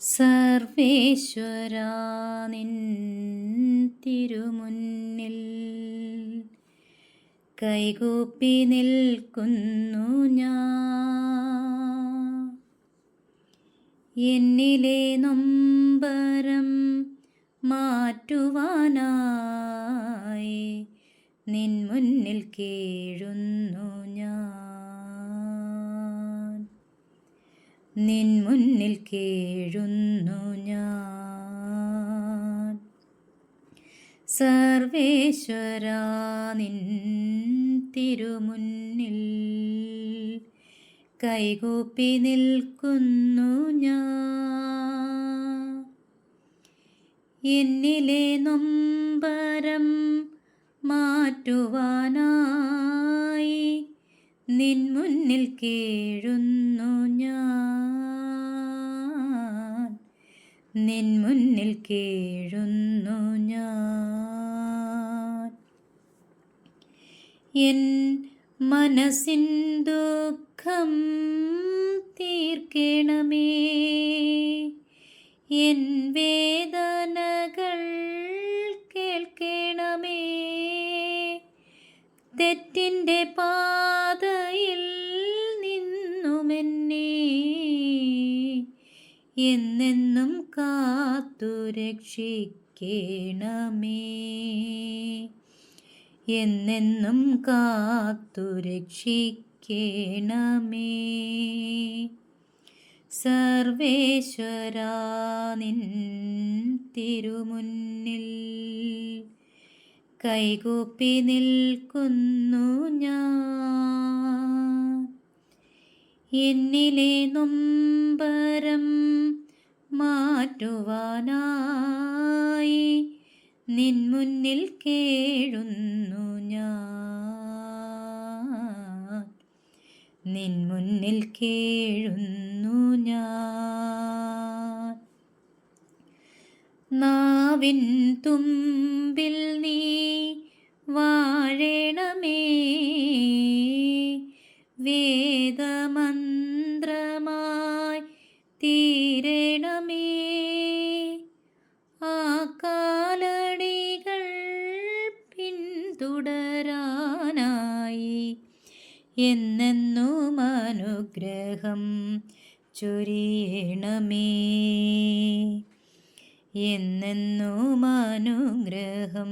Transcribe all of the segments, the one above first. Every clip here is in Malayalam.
സർവേശ്വരാ നിൻ തിരുമുന്നിൽ. കൈകൂപ്പി നിൽക്കുന്നു ഞാൻ. എന്നിലെ നൊമ്പരം മാറ്റുവാനായി നിൻ മുന്നിൽ കീഴുന്നു നിൻ മുന്നിൽ കേഴുന്നു ഞാൻ. സർവേശ്വര നിൻ തിരുമുന്നിൽ കൈകൂപ്പി നിൽക്കുന്നു ഞാൻ. എന്നിലെ നൊമ്പരം മാറ്റുവാനായി നിൻ മുന്നിൽ കേഴുന്നു ഞാൻ. നിൻ മുന്നിൽ കീഴുന്നു ഞാൻ. എൻ മനസ്സിൻ ദുഃഖം തീർക്കണമേ. എൻ വേദനകൾ കാത്തു രക്ഷിക്കണമേ. എന്നെന്നും കാത്തു സർവേശ്വരാ നിൻ തിരുമുന്നിൽ കൈകൂപ്പി നിൽക്കുന്നു ഞാൻ. എന്നിലെ നൊമ്പരം മാറ്റുവാനായി നിൻ മുന്നിൽ കേഴുന്നു ഞാൻ. നിൻ മുന്നിൽ കേഴുന്നു ഞാൻ. നാവിൻ തുമ്പിൽ നീ വാഴണമേ വേദമന്ത്രമായി എന്നെന്നും അനുഗ്രഹം ചൊരിയണമേ. എന്നെന്നും അനുഗ്രഹം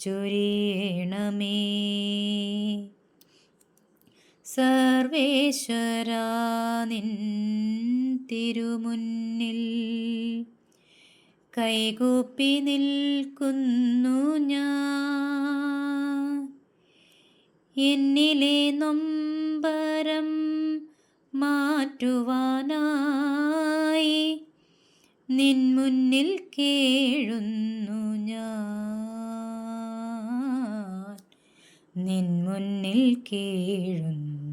ചൊരിയണമേ. സർവേശ്വരാ നിൻ തിരുമുന്നിൽ കൈകൂപ്പി നിൽക്കുന്നു ഞാൻ. എന്നിലെ നൊമ്പരം മാറ്റുവാനായി നിൻ മുന്നിൽ കേഴുന്നു ഞാൻ. നിൻ മുന്നിൽ കേഴുന്നു